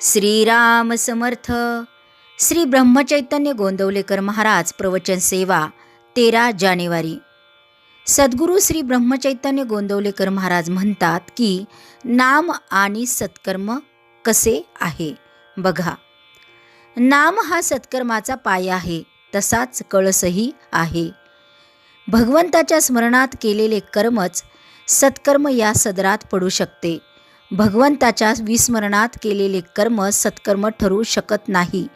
श्रीराम समर्थ श्री ब्रह्मचैतन्य गोंदवलेकर महाराज प्रवचन सेवा तेरा जानेवारी. सद्गुरू श्री ब्रह्मचैतन्य गोंदवलेकर महाराज म्हणतात की नाम आणि सत्कर्म कसे आहे? बघा. नाम हा सत्कर्माचा पाया आहे तसाच कळसही आहे. भगवंताच्या स्मरणात केलेले कर्मच सत्कर्म या सदरात पडू शकते. भगवंताच्या विस्मरणात केलेले कर्म सत्कर्म ठरू शकत नाही.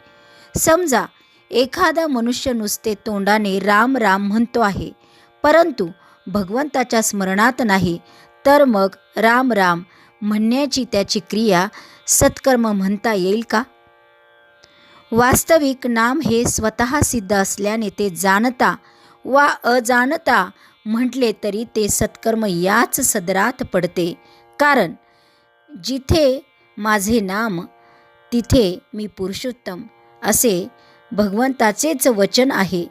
समजा एखादा मनुष्य नुसते तोंडाने राम राम म्हणतो आहे परंतु भगवंताच्या स्मरणात नाही तर मग राम राम म्हणण्याची त्याची क्रिया सत्कर्म म्हणता येईल का? वास्तविक नाम हे स्वतः सिद्ध असल्याने ते जाणता वा अजाणता म्हटले तरी ते सत्कर्म याच सदरात पडते. कारण जिथे माझे नाम तिथे मी पुरुषोत्तम असे भगवंताचेच वचन आहे.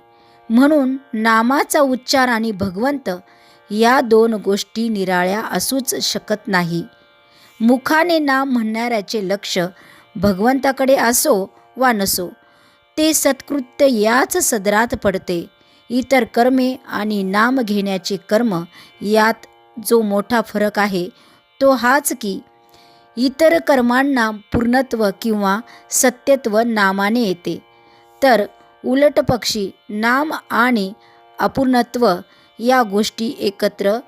म्हणून नामाचा उच्चार आणि भगवंत या दोन गोष्टी निराळ्या असूच शकत नाही. मुखाने नाम म्हणणाऱ्याचे लक्ष भगवंताकडे असो वा नसो ते सत्कृत्य याच सदरात पडते. इतर कर्मे आणि नाम घेण्याचे कर्म यात जो मोठा फरक आहे तो हाच की इतर कर्मांना पूर्णत्व किंवा सत्यत्व नामाने येते. तर उलट पक्षी नाम आणि अपूर्णत्व या गोष्टी एकत्र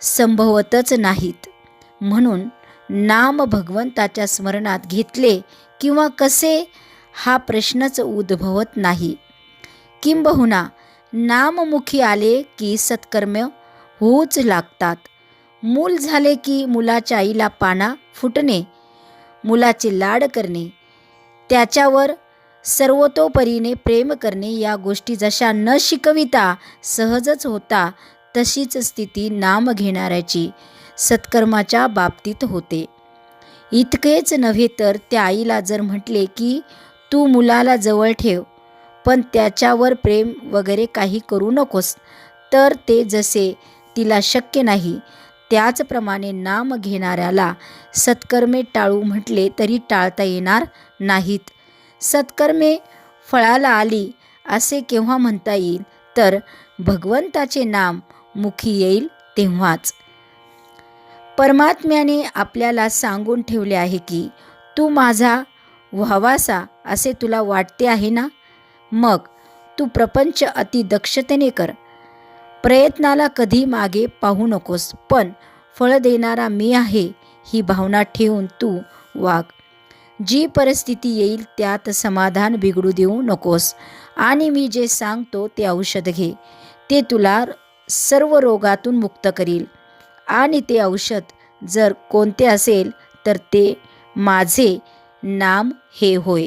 संभवतच नाहीत. म्हणून नाम भगवंताच्या स्मरणात घेतले किंवा कसे हा प्रश्नच उद्भवत नाही. किंबहुना नाममुखी आले की सत्कर्म होऊच लागतात. मूल झाले की मुलाच्या आईला पाना फुटणे मुलाचे लाड करणे त्याच्यावर सर्वतोपरीने प्रेम करणे या गोष्टी जशा न शिकविता सहजच होता तशीच स्थिती नाम घेणाऱ्याची सत्कर्माच्या बाबतीत होते. इतकेच नव्हे तर त्या आईला जर म्हटले की तू मुलाला जवळ ठेव पण त्याच्यावर प्रेम वगैरे काही करू नकोस तर ते जसे तिला शक्य नाही त्याचप्रमाणे नाम घेणाऱ्याला सत्कर्मे टाळू म्हटले तरी टाळता येणार नाहीत. सत्कर्मे फळाला आली असे केव्हा म्हणता येईल? तर भगवंताचे नाम मुखी येईल तेव्हाच. परमात्म्याने आपल्याला सांगून ठेवले आहे की तू माझा व्हावासा असे तुला वाटते आहे ना? मग तू प्रपंच अति दक्षतेने कर. प्रयत्नाला कधी मागे पाहू नकोस पण फळ देणारा मी आहे ही भावना ठेवून तू वाघ जी परिस्थिती येईल त्यात समाधान बिघडू देऊ नकोस. आणि मी जे सांगतो ते औषध घे. ते तुला सर्व रोगातून मुक्त करील. आणि ते औषध जर कोणते असेल तर ते माझे नाम हे होय.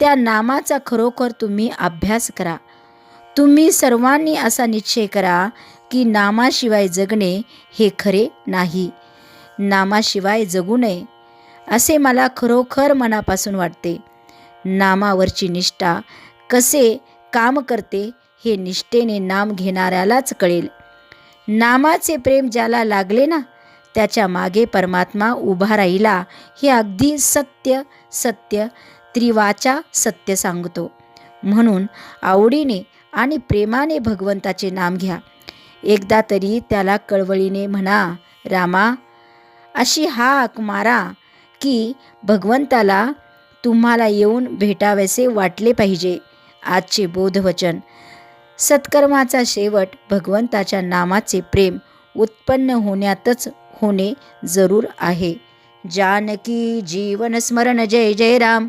त्या नामाचा खरोखर तुम्ही अभ्यास करा. तुम्ही सर्वांनी असा निश्चय करा की नामाशिवाय जगणे हे खरे नाही. नामाशिवाय जगू नये असे मला खरोखर मनापासून वाटते. नामावरची निष्ठा कसे काम करते हे निष्ठेने नाम घेणाऱ्यालाच कळेल. नामाचे प्रेम ज्याला लागले ना त्याच्यामागे परमात्मा उभा राहिला हे अगदी सत्य सत्य त्रिवाचा सत्य सांगतो. म्हणून आवडीने आणि प्रेमाने भगवंताचे नाम घ्या. एकदा तरी त्याला कळवळीने म्हणा रामा अशी हाक मारा की भगवंताला तुम्हाला येऊन भेटावेसे वाटले पाहिजे. आजचे बोधवचन. सत्कर्माचा शेवट भगवंताच्या नामाचे प्रेम उत्पन्न होण्यातच होणे जरूर आहे. जानकी जीवन स्मरण जय जय राम.